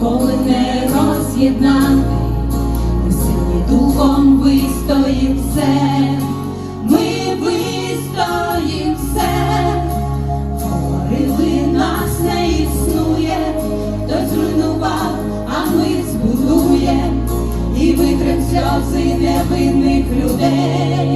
коли не роз'єднати, ми сильні духом вистоїм все, ми вистоїм все, говорили нас не існує, хто зруйнував, а ми збудує. І витрим сльози невинних людей.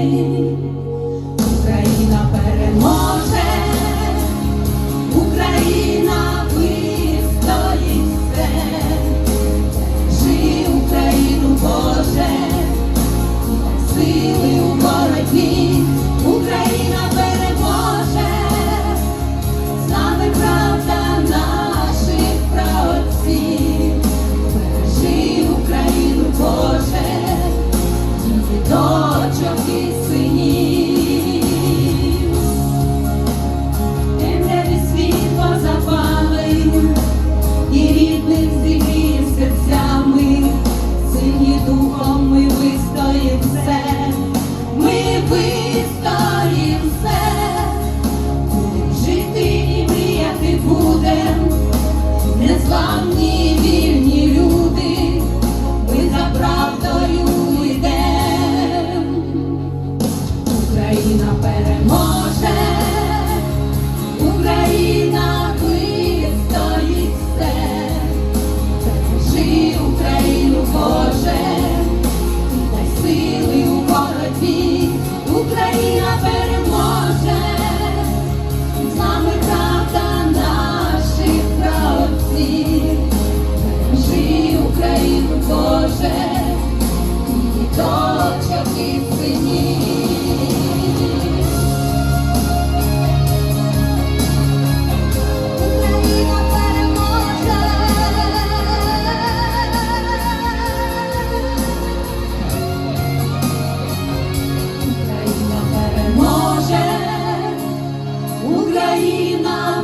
Україна переможе.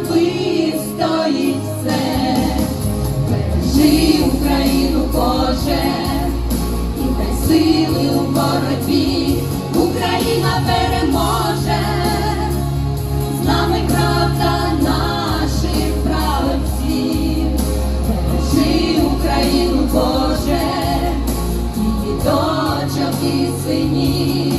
вистоїть все, бережи Україну Боже, і дай сили у боротьбі, Україна переможе, з нами правда наших правців, бережи Україну Боже, і дочок, і синів.